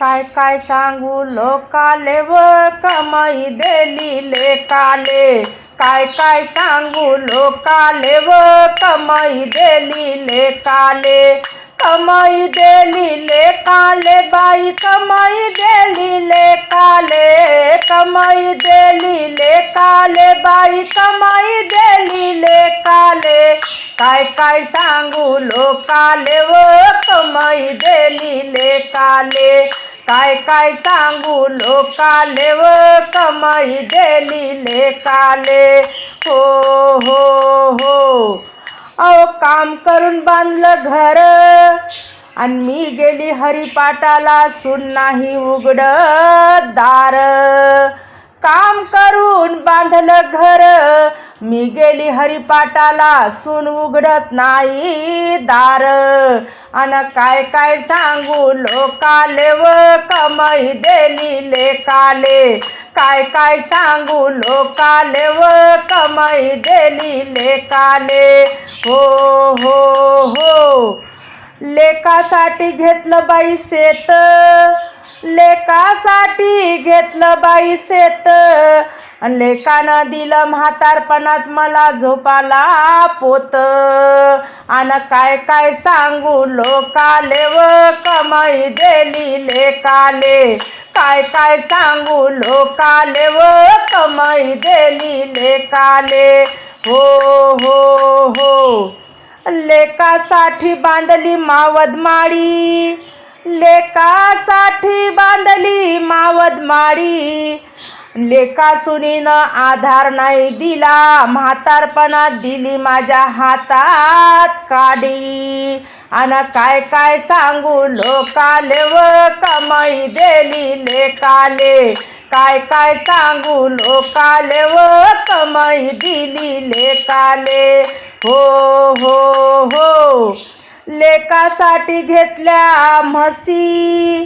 काय काय सांगू? लोकाले व कमाई देली लेकाले. काय काय सांगू? लोकाले व कमाई देली लेकाले. कमाई देली लेकाले बाई. कमाई देली लेकाले. कमाई देली लेकाले बाई. कमाई देली लेकाले. काय काय सांगू? लोकाले व कमाई देली लेकाले. काय काय सांगू लोकाले व कमाई देली लेकाले. हो हो हो. अहो काम करून बांधलं घर. आणि मी गेली हरिपाटाला सून नाही उघड दार. काम करून बांधलं घर. मी गेली हरिपाटाला सून उघडत नाही दार. अन काय काय सांगू लोकाले व कमाई देली लेकाले. काय काय सांगू लोकाले व कमाई देली लेकाले. हो हो हो. लेकासाठी घेतलं बाई शेत. लेकासाठी घेतलं बाई शेत. लेखानं लेकानं दिलं म्हातारपणात मला झोपाला पोत. आणि काय काय सांगू लोकाले व कमाई देली लेकाले. काय काय सांगू लोकाले व कमाई देली लेकाले. हो हो हो. लेकासाठी बांधली मावद माळी. लेकासाठी बांधली मावद माळी. लेखासुनीनं आधार नाही दिला म्हातारपणात दिली माझ्या हातात काडी. आणि काय काय सांगू लोकाले व कमाई देली लेकाले. काय काय सांगू लोकाले व कमाई दिली लेकाले. हो हो हो. लेकासाठी घेतल्या म्हसी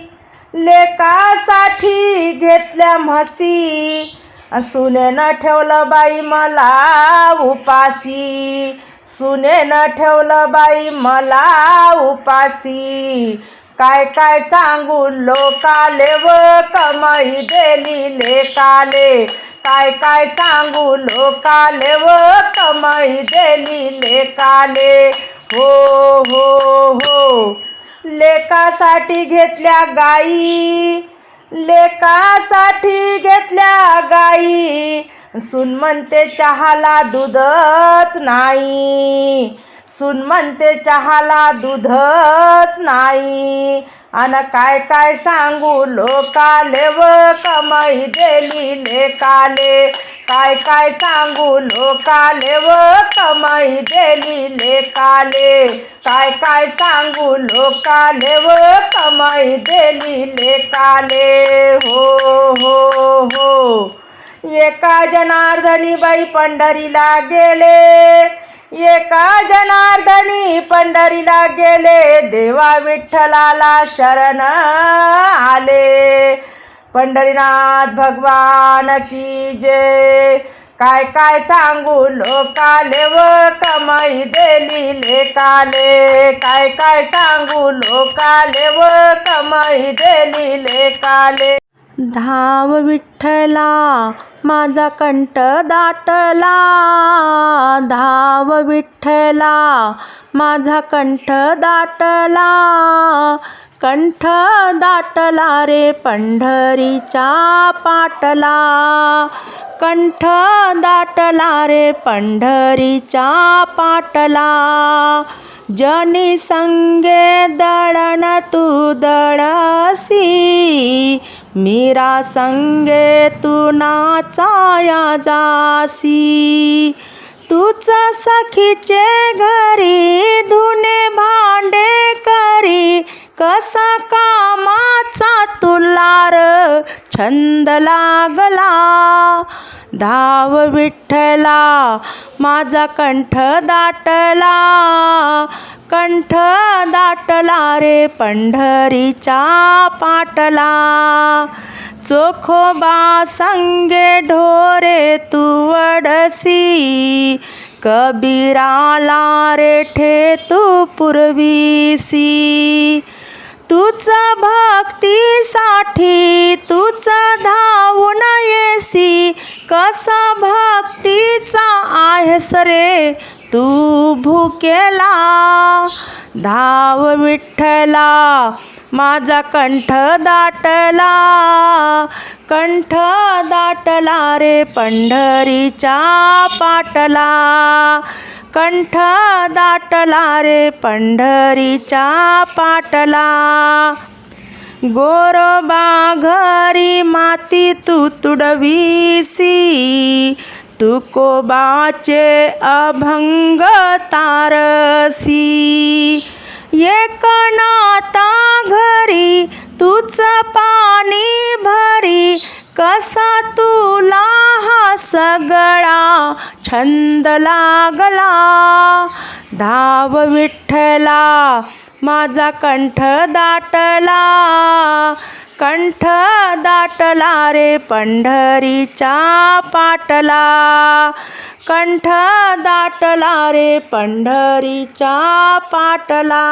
लेकासाठी घेतल्या म्हशी. सुनेनं ठेवलं बाई मला उपासी सुनेनं ठेवलं बाई मला उपासी काय काय सांगू लोकाले व कमाई देली लेकाले. काय काय सांगू लोकाले व कमाई देली लेकाले. हो हो हो. लेकासाठी घेतल्या गाई लेकासाठी घेतल्या गाई. सुन म्हणते चहाला दूधच नाही. सुन म्हणते चहाला दूधच नाही. आणि काय काय सांगू लोकाले व कमाई देली लेकाले. काय काय सांगू लोकाले व कमाई देली लेकाले. काय काय सांगू लोकाले व कमाई देली लेकाले. हो हो हो. एका जनार्दनी बाई पंढरीला गेले. एका जनार्दनी पंढरीला गेले. देवा विठ्ठलाला शरण आले. पंढरीनाथ भगवान की जय. काय काय सांगू लोकाले व कमाई देली लेकाले. काय काय सांगू लोकाले व कमाई देली लेकाले. धाव विठ्ठला माझा कंठ दाटला. धाव विठ्ठला माझा कंठ दाटला. कंठ दाटला रे पंढरीच्या पाटला. कंठ दाटला रे पंढरीच्या पाटला. जनी संगे दळण तू दळसी. मीरा संगे तू नाचाया जासी. तूच सखीचे घरी धुने भांडे करी. कसा कामाचा तुलार छंद लागला? धाव विठ्ठला माझा कंठ दाटला. कंठ दाटला रे पंढरीच्या पाटला. चोखोबा संगे ढोरे तू वडसी. कबीराला रे ठे तू पुरवीसी. तूच भक्तीसाठी तूच धावून येसी. कसा भक्तीचा आहेस रे तू भुकेला? धाव विठ्ठला माझा कंठ दाटला. कंठ दाटला रे पंढरीच्या पाटला. कंठ दाटला रे पंढरीच्या पाटला. गोरोबा घरी माती तू तुडवीसी. तुकोबाचे अभंग तारसी. एकनाथा घरी तूच पाणी भरी. कसा तुला हा सगळा छंद लागला. धाव विठ्ठला माझा कंठ दाटला. कंठ दाटला रे पंढरीच्या पाटला. कंठ दाटला रे पंढरीच्या पाटला.